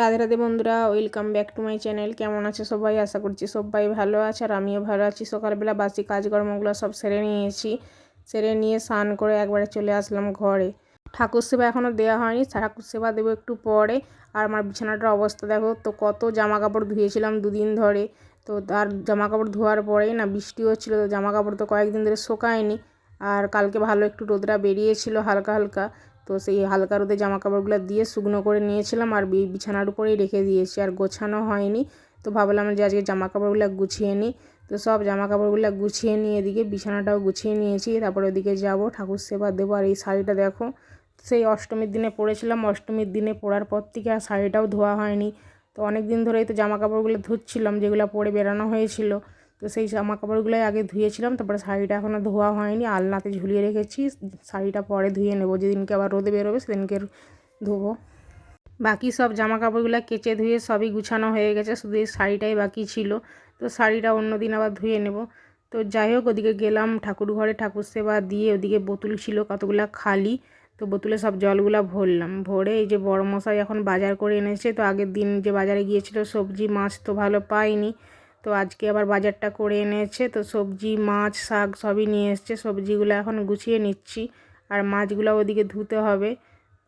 রাধে রাধে বন্ধুরা welcome back to my channel কেমন আছে সবাই? আশা করছি সবাই ভালো আছে আর আমিও ভালো আছি। সকালবেলা বাসি কাজকর্মগুলো সব সেরে নিয়েছি। সেরে নিয়ে স্নান করে একবারে চলে আসলাম ঘরে। ঠাকুর সেবা এখনও দেওয়া হয়নি, ঠাকুর সেবা দেবো একটু পরে। আর আমার বিছানাটার অবস্থা দেখো, তো কত জামা কাপড় ধুয়েছিলাম দুদিন ধরে। তো তার জামা কাপড় ধোয়ার পরেই না বৃষ্টি হচ্ছিল, তো জামা কাপড় তো কয়েকদিন ধরে শোকায়নি। আর কালকে ভালো একটু রোদরা বেরিয়েছিল হালকা হালকা। তো সেই হালকা রোদে জামা কাপড়গুলো দিয়ে শুকনো করে নিয়েছিলাম আর বিছানার উপরেই রেখে দিয়েছি আর গোছানো হয়নি। তো ভাবলাম যে আজকে জামা কাপড়গুলো গুছিয়ে নিই। তো সব জামা কাপড়গুলো গুছিয়ে নিয়ে এদিকে বিছানাটাও গুছিয়ে নিয়েছি। তারপর ওদিকে যাব, ঠাকুর সেবা দেবো আর এই শাড়িটা দেখো। সেই অষ্টমীর দিনে পরেছিলাম, অষ্টমীর দিনে পরার পর থেকে আর শাড়িটাও ধোয়া হয়নি। তো অনেক দিন ধরেই তো জামা কাপড়গুলো ধুচ্ছিলাম, যেগুলো পরে বেরানো হয়েছিল। তো সেই জামা কাপড়গুলোই আগে ধুয়েছিলাম, তারপরে শাড়িটা এখনও ধোয়া হয়নি। আলনাতে ঝুলিয়ে রেখেছি, শাড়িটা পরে ধুয়ে নেব। যেদিনকে আবার রোদে বেরোবে সেদিনকে ধোবো। বাকি সব জামা কাপড়গুলো কেচে ধুয়ে সবই গুছানো হয়ে গেছে, শুধু এই শাড়িটাই বাকি ছিল। তো শাড়িটা অন্য দিন আবার ধুয়ে নেব। তো যাই হোক, ওদিকে গেলাম ঠাকুর ঘরে, ঠাকুর সেবা দিয়ে ওদিকে বোতল ছিল কতগুলো খালি, তো বোতলে সব জলগুলা ভরলাম। ভরে এই যে বড় মশাই এখন বাজার করে এনেছে, তো আগের দিন যে বাজারে গিয়েছিল সবজি, মাছ তো ভালো পাইনি। তো আজকে আবার বাজারটা করে এনেছে। তো সবজি, মাছ, শাক সবই নিয়ে এসছে। সবজিগুলো এখন গুছিয়ে নিচ্ছি। আর মাছগুলো ওদিকে ধুতে হবে।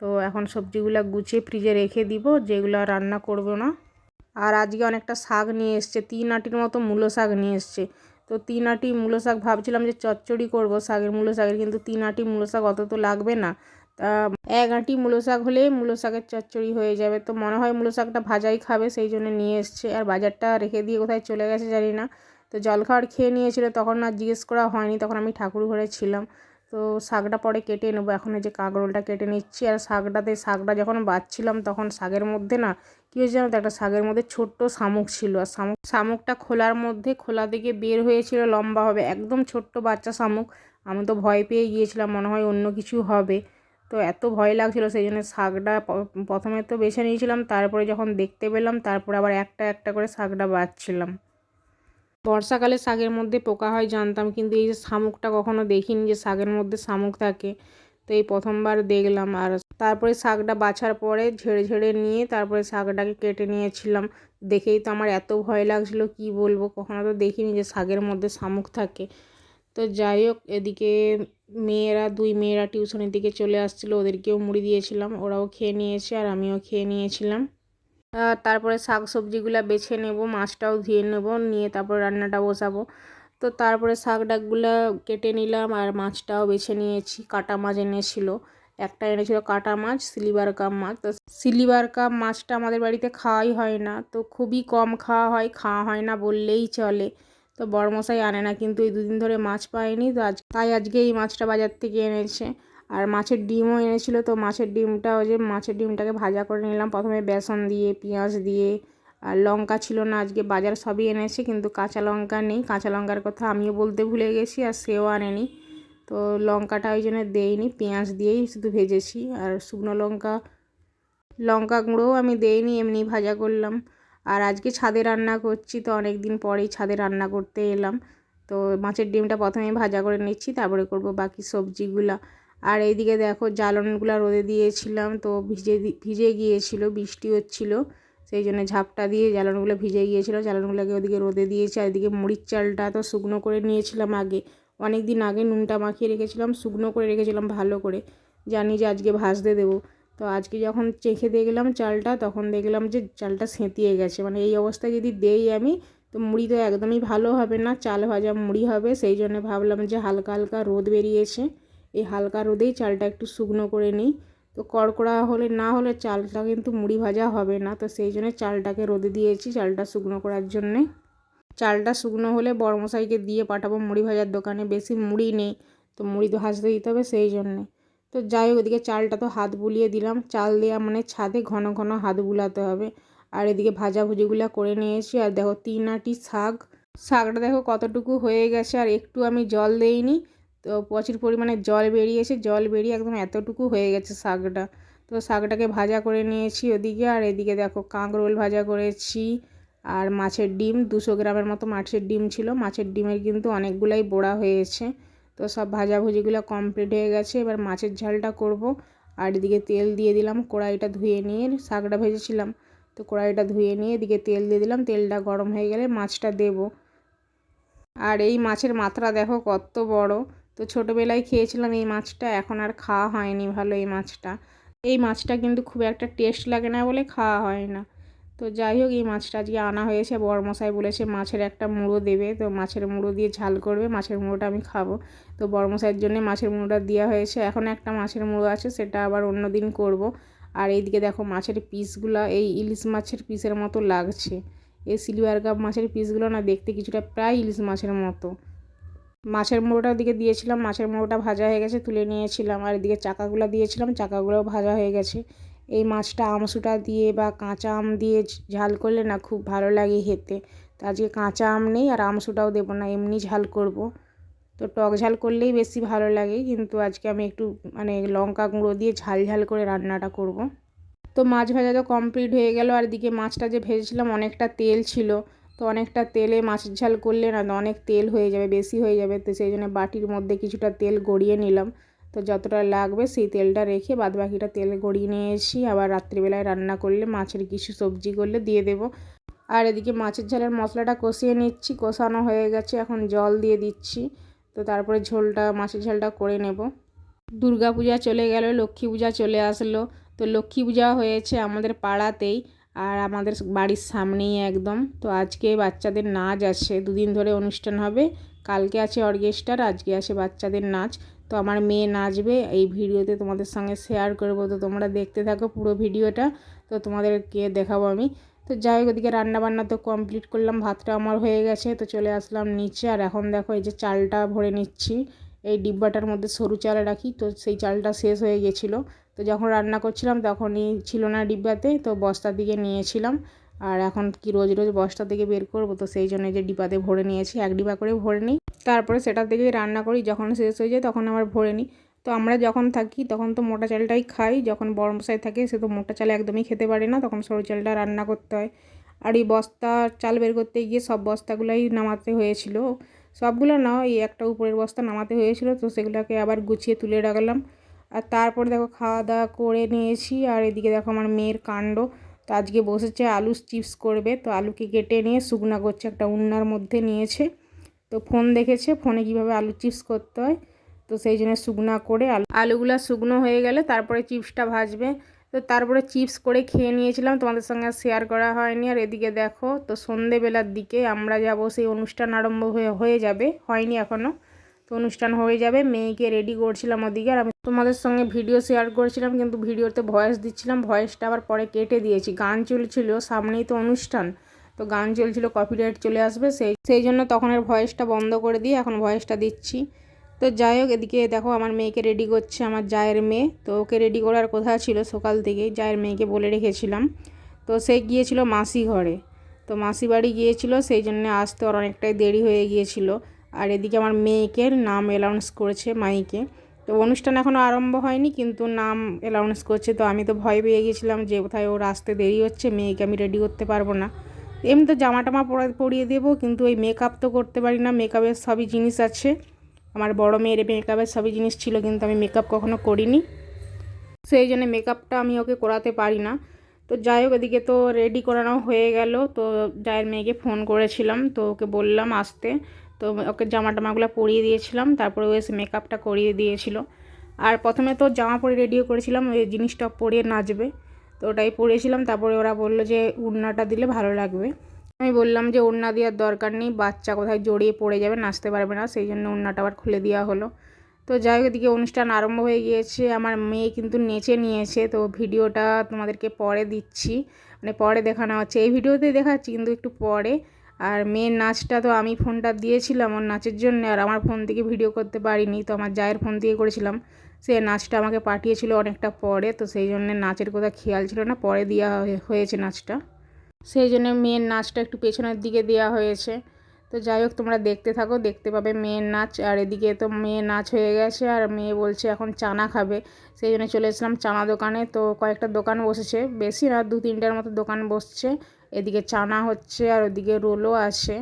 তো এখন সবজিগুলো গুছিয়ে ফ্রিজে রেখে দিব। যেগুলো রান্না করব না। আর আজকে অনেকটা শাক নিয়ে এসছে। তিন আটির মতো মূলো শাক নিয়ে এসছে। তো তিন আটি মূলো শাক ভাবছিলাম যে চচ্চড়ি করব শাকের মূলো শাকের, কিন্তু তিন আটি মূলো শাক অত তো লাগবে না। এক আঁটি মূলো শাক হলেই মূলো শাকের চচ্চড়ি হয়ে যাবে। তো মনে হয় মূলো শাকটা ভাজাই খাবে, সেই জন্য নিয়ে এসছে। আর বাজারটা রেখে দিয়ে কোথায় চলে গেছে জানি না। তো জলখাবার খেয়ে নিয়েছিল, তখন আর জিজ্ঞেস করা হয়নি। তখন আমি ঠাকুর ঘরে ছিলাম। তো শাকটা পরে কেটে নেব। এখন যে কাঁকরোলটা কেটে নিচ্ছি। আর শাকটাতে, শাকটা যখন বাছছিলাম তখন শাকের মধ্যে না, কী হয়েছে জানো তো? একটা শাকের মধ্যে ছোট্ট শামুক ছিল। আর শামুক, শামুকটা খোলার মধ্যে, খোলা থেকে বের হয়েছিল লম্বা হবে। একদম ছোট্ট বাচ্চা শামুক। আমি তো ভয় পেয়ে গিয়েছিলাম। মনে হয় অন্য কিছু হবে। তো এত ভয় লাগছিল, সেই জন্য শাকটা প্রথমে তো বেছে নিয়েছিলাম, তারপরে যখন দেখতে পেলাম, তারপরে আবার একটা একটা করে শাকটা বাছছিলাম বর্ষাকালে শাকের মধ্যে পোকা হয় জানতাম, কিন্তু এই যে শামুকটা কখনো দেখিনি যে শাকের মধ্যে শামুক থাকে। তো এই প্রথমবার দেখলাম, আর তারপরে শাকটা বাছার পরে ঝেড়ে ঝেড়ে নিয়ে তারপরে শাকটাকে কেটে নিয়েছিলাম। দেখেই তো আমার এত ভয় লাগছিল, কি বলব? কখনো তো দেখিনি যে শাকের মধ্যে শামুক থাকে। তো যাই হোক, এদিকে মেয়েরা, দুই মেয়েরা টিউশনের দিকে চলে আসছিল, ওদেরকেও মুড়ি দিয়েছিলাম, ওরাও খেয়ে নিয়েছে আর আমিও খেয়ে নিয়েছিলাম। তারপরে শাক সবজিগুলো বেছে নেব, মাছটাও ধুয়ে নেব, নিয়ে তারপর রান্নাটা বসাবো। তো তারপরে শাক ডাকগুলো কেটে নিলাম আর মাছটাও বেছে নিয়েছি, কাটা মাছ এনেছিল। একটা এনেছিল কাটা মাছ সিলিভার কাপ মাছ। তো সিলিভার কাপ মাছটা আমাদের বাড়িতে খাওয়াই হয় না, তো খুবই কম খাওয়া হয় খাওয়া হয় না বললেই চলে। তো বড়মশাই আনে না, কিন্তু এই দুদিন ধরে মাছ পাইনি তো আজ, তাই আজকে এই মাছটা বাজার থেকে এনেছে। আর মাছের ডিমও এনেছিল, তো মাছের ডিমটা ওই যে মাছের ডিমটাকে ভাজা করে নিলাম। প্রথমে বেসন দিয়ে, পেঁয়াজ দিয়ে, আর লঙ্কা ছিল না, আজকে বাজার সবই এনেছে, কিন্তু কাঁচা লঙ্কা নেই। কাঁচা লঙ্কার কথা আমিও বলতে ভুলে গেছি, আর সেও আনেনি। তো লঙ্কাটা ওই জন্য দেইনি, পেঁয়াজ দিয়েই শুধু ভেজেছি। আর শুকনো লঙ্কা লঙ্কা গুঁড়োও আমি দেইনি, এমনি ভাজা করলাম। আর আজকে ছাদে রান্না করছি, তো অনেক দিন পরেই ছাদে রান্না করতে এলাম। তো মাছের ডিমটা প্রথমে ভাজা করে নিচ্ছি, তারপরে করব বাকি সবজিগুলা। আর এইদিকে দেখো জ্বালনগুলো রোদে দিয়েছিলাম, তো ভিজে ভিজে গিয়েছিল, বৃষ্টি হচ্ছিল। সেই জন্য ঝাপটা দিয়ে জ্বালনগুলো ভিজে গিয়েছিল, জ্বালনগুলোকে ওদিকে রোদে দিয়েছি। আর এদিকে মুড়ির চালটা তো শুকনো করে নিয়েছিলাম আগে। অনেক দিন আগে নুনটা মাখিয়ে রেখেছিলাম, শুকনো করে রেখেছিলাম ভালো করে। জানি যে আজকে ভাজতে দেবো। তো আজকে যখন চেখে দেখলাম চালটা, তখন দেখলাম যে চালটা সেঁতিয়ে গেছে। মানে এই অবস্থায় যদি দেই আমি, তো মুড়ি তো একদমই ভালো হবে না, চাল ভাজা মুড়ি হবে। সেই জন্য ভাবলাম যে হালকা হালকা রোদ বেরিয়েছে। এই হালকা রোদেই চালটা একটু শুকনো করে নিই। তো কড়কড়া হলে না হলে চালটা কিন্তু মুড়ি ভাজা হবে না। তো সেই জন্য চালটাকে রোদে দিয়েছি চালটা শুকনো করার জন্যে। চালটা শুকনো হলে বড়মশাইকে দিয়ে পাঠাবো মুড়ি ভাজার দোকানে, বেশি মুড়ি নেই। তো মুড়ি তো ভাজতে দিতে হবে সেই জন্যে। তো যাই হোক, এদিকে চালটা তো হাত বুলিয়ে দিলাম। চাল দেওয়া মানে ছাদে ঘন ঘন হাত বুলাতে হবে। আর এদিকে ভাজাভুজিগুলো করে নিয়েছি। আর দেখো তিন আটি শাক। শাকটা দেখো কতটুকু হয়ে গেছে। আর একটু আমি জল দেইনি। তো প্রচুর পরিমাণে জল বেরিয়েছে। জল বেরিয়ে একদম এতটুকু হয়ে গেছে শাকটা। তো শাকটাকে ভাজা করে নিয়েছি ওদিকে। আর এদিকে দেখো, কাঁকরোল ভাজা করেছি। আর মাছের ডিম। দুশো গ্রামের মতো মাছের ডিম ছিল। মাছের ডিমের কিন্তু অনেকগুলাই বড়া হয়েছে। তো সব ভাজাভুজিগুলো কমপ্লিট হয়ে গেছে। এবার মাছের ঝালটা করব। আর এদিকে তেল দিয়ে দিলাম, কড়াইটা ধুয়ে নিয়ে শাকটা ভেজেছিলাম। তো কড়াইটা ধুয়ে নিয়ে এদিকে তেল দিয়ে দিলাম, তেলটা গরম হয়ে গেলে মাছটা দেব। আর এই মাছের মাত্রা দেখো কত বড়। তো ছোটোবেলায় খেয়েছিলাম এই মাছটা, এখন আর খাওয়া হয়নি ভালো এই মাছটা। এই মাছটা কিন্তু খুব একটা টেস্ট লাগে না বলে খাওয়া হয় না। তো যাই হোক, এই মাছটা আজকে আনা হয়েছে। বড়মশাই বলেছে মাছের একটা মুড়ো দেবে। তো মাছের মুড়ো দিয়ে ঝাল করবে। মাছের মুড়োটা আমি খাব। তো বড়মশাইয়ের জন্য মাছের মুড়োটা দেওয়া হয়েছে। এখন একটা মাছের মুড়ো আছে, সেটা আবার অন্য দিন করব। আর এইদিকে দেখো, মাছের পিসগুলো, এই ইলিশ মাছের পিসের মতো লাগছে। এই সিলভার কাপ মাছের পিসগুলো না দেখতে কিছুটা প্রায় ইলিশ মাছের মতো। মাছের মুড়োটার দিকে দিয়েছিলাম। মাছের মুড়োটা ভাজা হয়ে গেছে, তুলে নিয়েছিলাম। আর এদিকে চাকাগুলো দিয়েছিলাম। চাকাগুলোও ভাজা হয়ে গেছে। এই মাছটা আমসুটা দিয়ে বা কাঁচা আম দিয়ে ঝাল করলে না খুব ভালো লাগে খেতে। তো আজকে কাঁচা আম নেই আর আমসুটাও দেবো না, এমনি ঝাল করব। তো টক ঝাল করলেই বেশি ভালো লাগে, কিন্তু আজকে আমি একটু মানে লঙ্কা গুঁড়ো দিয়ে ঝাল ঝাল করে রান্নাটা করব। তো মাছ ভাজা তো কমপ্লিট হয়ে গেল, আর দিকে মাছটা যে ভেজেছিলাম অনেকটা তেল ছিল। তো অনেকটা তেলে মাছের ঝাল করলে না অনেক তেল হয়ে যাবে, বেশি হয়ে যাবে, তো সেই জন্য বাটির মধ্যে কিছুটা তেল গড়িয়ে নিলাম। তো যতটা লাগবে সেই তেলটা রেখে বাদ বাকিটা তেল গড়িয়ে নিয়ে এসি আবার রাত্রিবেলায় রান্না করলে মাছের কিছু সবজি করলে দিয়ে দেবো। আর এদিকে মাছের ঝালের মশলাটা কষিয়ে নিচ্ছি, কষানো হয়ে গেছে, এখন জল দিয়ে দিচ্ছি। তো তারপরে ঝোলটা, মাছের ঝালটা করে নেব। দুর্গা পূজা চলে গেল, লক্ষ্মী পূজা চলে আসলো। তো লক্ষ্মী পূজা হয়েছে আমাদের পাড়াতেই আর আমাদের বাড়ির সামনেই একদম। তো আজকে বাচ্চাদের নাচ আছে, দুদিন ধরে অনুষ্ঠান হবে। কালকে আছে অর্কেস্ট্রার আজকে আছে বাচ্চাদের নাচ। তো আমার মেয়ে নাচবে, এই ভিডিওতে তোমাদের সঙ্গে শেয়ার করব। তো তোমরা দেখতে থাকো পুরো ভিডিওটা, তো তোমাদেরকে দেখাবো আমি। তো যাই হোক, ওদিকে রান্নাবান্না তো কমপ্লিট করলাম, ভাতটা আমার হয়ে গেছে, তো চলে আসলাম নিচে। আর এখন দেখো, এই যে চালটা ভরে নিচ্ছি, এই ডিব্বাটার মধ্যে সরু চাল রাখি, তো সেই চালটা শেষ হয়ে গেছিল। তো যখন রান্না করছিলাম, তখনই ছিল না ডিব্বাতে, তো বস্তার দিকে নিয়েছিলাম। আর এখন কি রোজ রোজ বস্তা থেকে বের করব, তো সেই জন্য যে ডিব্বাতে ভরে নিয়েছি। এক ডিব্বা করে ভরে নিই তারপরে সেটা থেকে রান্না করি, যখন শেষ হয়ে যায় তখন আবার ভরে নিই। তো আমরা যখন থাকি তখন তো মোটা চালটাই খাই, যখন বড় মশাই থাকে সে তো মোটা চাল একদমই খেতে পারে না, তখন সরু চালটা রান্না করতে হয়। আর এই বস্তা, চাল বের করতে গিয়ে সব বস্তাগুলোই নামাতে হয়েছিল। সবগুলো না, এই একটা উপরের বস্তা নামাতে হয়েছিল তো সেগুলোকে আবার গুছিয়ে তুলে রাখলাম। আর তারপর দেখো খাওয়া দাওয়া করে নিয়েছি। আর এদিকে দেখো আমার মেয়ের কাণ্ড। তো আজকে বসেছে আলু চিপস করবে। তো আলুকে কেটে নিয়ে শুকনা করছে একটা উন্নার মধ্যে নিয়েছে। তো ফোন দেখেছে, ফোনে কীভাবে আলু চিপস করতে হয়, তো সেই জন্য শুকনো করে আলু, আলুগুলো শুকনো হয়ে গেলে তারপরে চিপসটা ভাজবে। তো তারপরে চিপস করে খেয়ে নিয়েছিলাম, তোমাদের সঙ্গে শেয়ার করা হয়নি। আর এদিকে দেখো, তো সন্ধেবেলার দিকে আমরা যাব, সেই অনুষ্ঠান আরম্ভ হয়ে হয়ে যাবে, হয়নি এখনও তো অনুষ্ঠান হয়ে যাবে, মেয়েকে রেডি করছিলাম ওদিকে, আর আমি তোমাদের সঙ্গে ভিডিও শেয়ার করেছিলাম, কিন্তু ভিডিওতে ভয়েস দিচ্ছিলাম ভয়েসটা আবার পরে কেটে দিয়েছি। গান চলছিল, সামনেই তো অনুষ্ঠান। তো গান চলছিল কপিরাইট চলে আসবে, সেই সেই জন্য তখন এর ভয়েসটা বন্ধ করে দিয়ে এখন ভয়েসটা দিচ্ছি। তো যাই হোক, এদিকে দেখো আমার মেয়েকে রেডি করছে আমার জায়ের মেয়ে। তো ওকে রেডি করার কথা ছিল সকাল থেকে, জায়ের মেয়েকে বলে রেখেছিলাম। তো সে গিয়েছিল মাসি ঘরে। তো মাসি বাড়ি গিয়েছিল, সেই জন্য আসতে ওর অনেকটাই দেরি হয়ে গিয়েছিল। আর এদিকে আমার মেয়েকে নাম অ্যালাউন্স করেছে মাইকে। তো অনুষ্ঠান এখনও আরম্ভ হয়নি, কিন্তু নাম অ্যালাউন্স করছে। তো আমি তো ভয় পেয়ে গেছিলাম যে কোথায় ওর আসতে দেরি হচ্ছে, মেয়েকে আমি রেডি করতে পারব না। এমনি তো জামা টামা পরা, পরিয়ে দেবো, কিন্তু ওই মেকআপ তো করতে পারি না। মেকআপের সবই জিনিস আছে। আমার বড় মেয়ের মেকআপের সবই জিনিস ছিল, কিন্তু আমি মেকআপ কখনো করিনি। সেই জন্য মেকআপটা আমি ওকে করাতে পারি না। তো যাই হোক, এদিকে তো রেডি করানো হয়ে গেল। তো জায়ের মেয়েকে ফোন করেছিলাম, তো ওকে বললাম আসতে। তো ওকে জামা টামাগুলো পরিয়ে দিয়েছিলাম, তারপরে ও এসে মেকআপটা করিয়ে দিয়েছিল। আর প্রথমে তো জামা পরে রেডিও করেছিলাম, ওই জিনিসটা পরিয়ে নাচবে। তো ওটাই পরেছিলাম তারপরে ওরা বলল যে উড়নাটা দিলে ভালো লাগবে। আমি বললাম যে ওড়না দেওয়ার দরকার নেই, বাচ্চা কোথায় জড়িয়ে পড়ে যাবে নাচতে পারবে না, সেই জন্য ওড়নাটা আবার খুলে দেওয়া হলো। তো যাই হোক, এদিকে অনুষ্ঠান আরম্ভ হয়ে গিয়েছে, আমার মেয়ে কিন্তু নেচে নিয়েছে, তো ভিডিওটা তোমাদেরকে পরে দিচ্ছি মানে পরে দেখানো হচ্ছে। এই ভিডিওতে দেখাচ্ছি, কিন্তু একটু পরে। আর মেয়ের নাচটা তো আমি ফোনটা দিয়েছিলাম ওর নাচের জন্য, আর আমার ফোন থেকে ভিডিও করতে পারিনি, তো আমার জায়ের ফোন দিয়ে করেছিলাম। সে নাচটা আমাকে পাঠিয়েছিল অনেকটা পরে, তো সেই জন্যে নাচের কথা খেয়াল ছিল না, পরে দেওয়া হয়েছে নাচটা। সেই জন্য মেয়ের নাচটা একটু পেছনের দিকে দেওয়া হয়েছে। তো যাই হোক, তোমরা দেখতে থাকো, দেখতে পাবে মেয়ের নাচ। আর এদিকে তো মেয়ের নাচ হয়ে গেছে, আর মেয়ে বলছে এখন চানা খাবে। সেই জন্য চলে এসলাম চানা দোকানে, তো কয়েকটা দোকান বসেছে। বেশি না দু তিনটার মতো দোকান বসছে। এদিকে চানা হচ্ছে, আর ওদিকে রোলও আছে।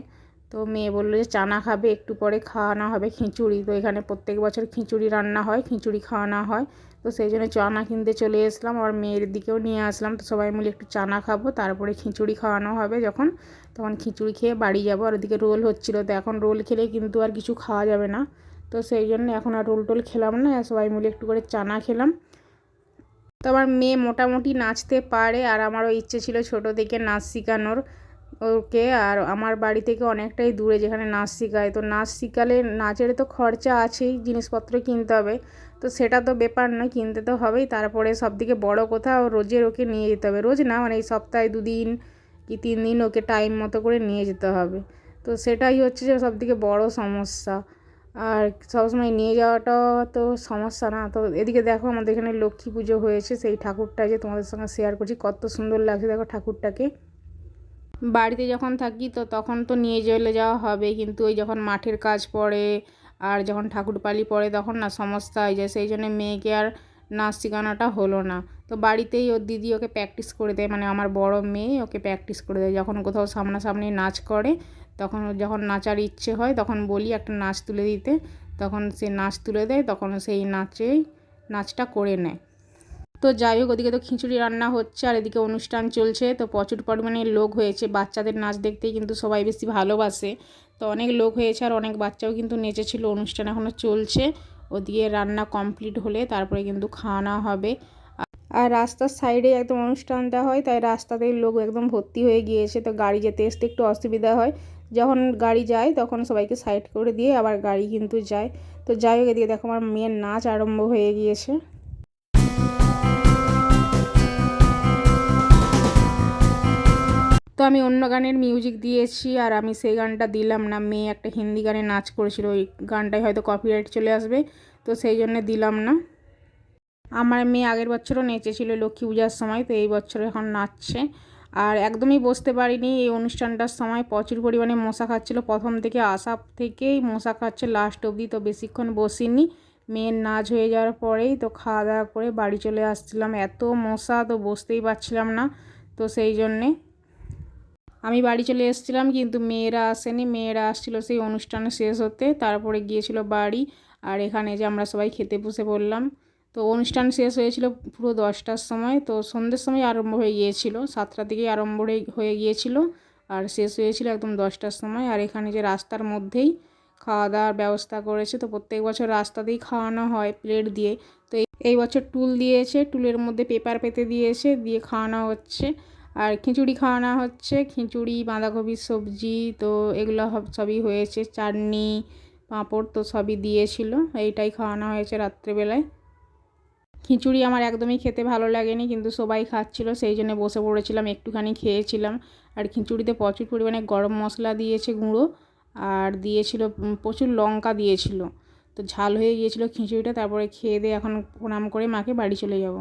তো মেয়ে বলল যে চানা খাবে, একটু পরে খাওয়ানো হবে খিচুড়ি। তো এখানে প্রত্যেক বছর খিচুড়ি রান্না হয়, খিচুড়ি খাওয়ানো হয়। তো সেই জন্য চানা কিনতে চলে এসলাম আর মেয়ের দিকেও নিয়ে আসলাম। তো সবাই মিলে একটু চানা খাব, তারপরে খিচুড়ি খাওয়ানো হবে যখন। তখন খিচুড়ি খেয়ে বাড়ি যাব, আর ওদিকে রোল হচ্ছিল। তো এখন রোল খেলে কিন্তু আর কিছু খাওয়া যাবে না। তো সেই জন্য এখন আর রোল টোল খেলাম না সবাই মিলে একটু করে চানা খেলাম। তো আমার মেয়ে মোটামুটি নাচতে পারে, আর আমারও ইচ্ছে ছিল ছোটো থেকে নাচ শেখানোর। ওকে, আর আমার বাড়ি থেকে অনেকটাই দূরে যেখানে নাচ শেখায়। তো নাচ শেখালে নাচের তো খরচা আছেই, জিনিসপত্র কিনতে হবে। তো সেটা তো ব্যাপার নয় কিনতে তো হবেই। তারপরে সব থেকে বড়ো কথা রোজের ওকে নিয়ে যেতে হবে। রোজ না মানে এই সপ্তাহে দুদিন কি তিন দিন ওকে টাইম মতো করে নিয়ে যেতে হবে। তো সেটাই হচ্ছে যে সব থেকে বড়ো সমস্যা। আর সবসময় নিয়ে যাওয়াটা তো সমস্যা না। তো এদিকে দেখো আমাদের এখানে লক্ষ্মী পুজো হয়েছে। সেই ঠাকুরটা যে তোমাদের সঙ্গে শেয়ার করছি, কত সুন্দর লাগছে। দেখো ঠাকুরটাকে। বাড়িতে যখন থাকি তো তখন তো নিয়ে চলে যাওয়া হবে। কিন্তু ওই যখন মাঠের কাজ পড়ে আর যখন ঠাকুর পালি পড়ে তখন না সমস্যা হয়ে যায়। সেই জন্য মেয়েকে আর নাচ শেখানোটা হলো না। তো বাড়িতেই ওর দিদি ওকে প্র্যাকটিস করে দেয়। মানে আমার বড় মেয়ে ওকে প্র্যাকটিস করে দেয়। যখন কোথাও সামনাসামনি নাচ করে, তখন ওর যখন নাচার ইচ্ছে হয়, তখন বলি একটা নাচ তুলে দিতে। তখন সে নাচ তুলে দেয়, তখন সেই নাচেই নাচটা করে নেয়। তো যাই হোক, ওদিকে তো খিচুড়ি রান্না হচ্ছে আর এদিকে অনুষ্ঠান চলছে। তো প্রচুর পরিমাণে লোক হয়েছে। বাচ্চাদের নাচ দেখতেই কিন্তু সবাই বেশি ভালোবাসে। তো অনেক লোক হয়েছে আর অনেক বাচ্চাও কিন্তু নেচেছিল। অনুষ্ঠান এখনও চলছে। ওদিকে রান্না কমপ্লিট হলে তারপরে কিন্তু খাওয়ানো হবে। আর রাস্তার সাইডে একদম অনুষ্ঠানটা হয়, তাই রাস্তাতেই লোক একদম ভর্তি হয়ে গিয়েছে। তো গাড়ি যেতে আসতে একটু অসুবিধা হয়। যখন গাড়ি যায় তখন সবাইকে সাইড করে দিয়ে আবার গাড়ি কিন্তু যায়। তো যাই হোক, এদিকে দেখো আমার মেয়ের নাচ আরম্ভ হয়ে গিয়েছে। তো আমি অন্য গানের মিউজিক দিয়েছি আর আমি সেই গানটা দিলাম না। মেয়ে একটা হিন্দি গানে নাচ করেছিল, ওই গানটায় হয়তো কপিরাইট চলে আসবে, তো সেই জন্যে দিলাম না। আমার মেয়ে আগের বছরও নেচেছিল লক্ষ্মী পূজার সময়, তো এই বছর এখন নাচছে। আর একদমই বসতে পারিনি, এই অনুষ্ঠানটার সময় প্রচুর পরিমাণে মশা খাচ্ছিলো। প্রথম থেকে আসা থেকেই মশা খাচ্ছে লাস্ট অবধি তো বেশিক্ষণ বসিনি। মেয়ের নাচ হয়ে যাওয়ার পরেই তো খাওয়া দাওয়া করে বাড়ি চলে আসছিলাম। এত মশা তো বসতেই পারছিলাম না, তো সেই জন্যে আমি বাড়ি চলে এসেছিলাম, কিন্তু মেয়েরা আসেনি। মেয়েরা আসছিল সেই অনুষ্ঠান শেষ হতে, তারপরে গিয়েছিল বাড়ি আর এখানে যে আমরা সবাই খেতে বসে পড়লাম। তো অনুষ্ঠান শেষ হয়েছিল পুরো দশটার সময়, তো সন্ধ্যের সময় আরম্ভ হয়ে গিয়েছিল সাতটা থেকেই আরম্ভ হয়ে গিয়েছিল আর শেষ হয়েছিল একদম দশটার সময়। আর এখানে যে রাস্তার মধ্যেই খাওয়া দাওয়ার ব্যবস্থা করেছে, তো প্রত্যেক বছর রাস্তাতেই খাওয়ানো হয় প্লেট দিয়ে। তো এই বছর টুল দিয়েছে, টুলের মধ্যে পেপার পেতে দিয়েছে, দিয়ে খাওয়ানো হচ্ছে। আর খিচুড়ি খাওয়ানো হচ্ছে। খিচুড়ি বাঁধাকপির সবজি তো এগুলো সবই হয়েছে। চাটনি, পাঁপড় তো সবই দিয়েছিল। এইটাই খাওয়ানো হয়েছে রাত্রেবেলায়। খিচুড়ি আমার একদমই খেতে ভালো লাগেনি, কিন্তু সবাই খাচ্ছিল, সেই জন্য বসে পড়েছিলাম, একটুখানি খেয়েছিলাম। আর খিচুড়িতে প্রচুর পরিমাণে গরম মশলা দিয়েছে গুঁড়ো, আর দিয়েছিল প্রচুর লঙ্কা দিয়েছিল। তো ঝাল হয়ে গিয়েছিল খিচুড়িটা, তারপরে খেয়ে দিয়ে এখন প্রণাম করে মাকে বাড়ি চলে যাব।